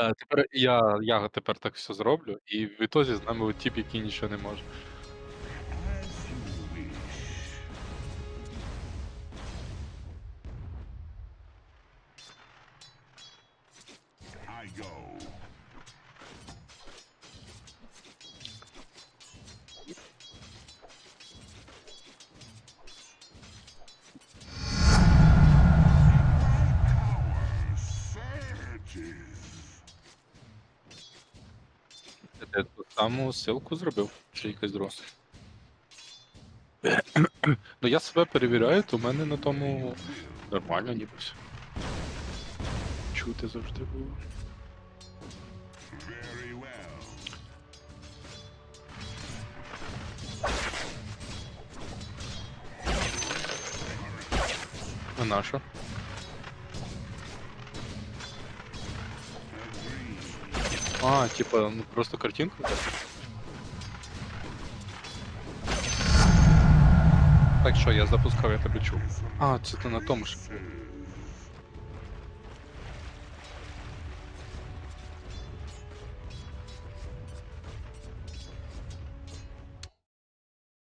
Е, тепер я я тепер так все зроблю, і в ітозі з нами от який нічого не може. Go. Я ту саму ссылку зробив, чи якась друга. ну я себе перевіряю, то в мене на тому нормально ніби все. Чути завжди було. А наша? А, типа, ну просто картинку. так? Що, я запускав, я тебе. А, ти на тому ж. був.